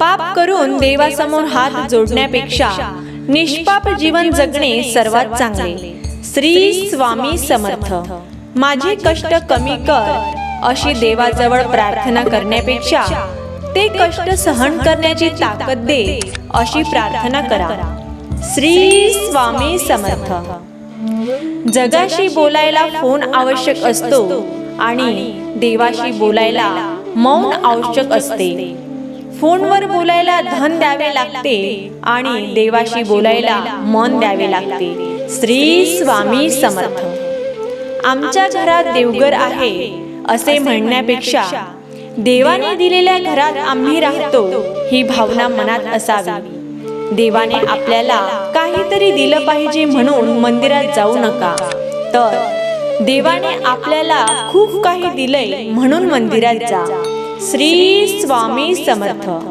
पाप करून देवासमोर हात जोडण्यापेक्षा निष्पाप जीवन जगणे सर्वात चांगले. श्री स्वामी समर्थ. माझे कष्ट कमी कर अशी देवाजवळ प्रार्थना करण्यापेक्षा ते कष्ट सहन करण्याची ताकद दे अशी प्रार्थना करा. श्री स्वामी समर्थ. जगाशी बोलायला फोन आवश्यक असतो आणि देवाशी बोलायला मौन आवश्यक असते. फोनवर बोलायला धन द्यावे लागते आणि देवाशी बोलायला मन द्यावे लागते. श्री स्वामी समर्थ. आमच्या घरात देवघर आहे असे म्हणण्यापेक्षा देवाने दिलेल्या घरात आम्ही राहतो ही भावना मनात असावी. देवाने आपल्याला काहीतरी दिलं पाहिजे म्हणून मंदिरात जाऊ नका. तर देवाने आपल्याला खूप काही दिलंय म्हणून मंदिरात जा. श्री स्वामी समर्थ.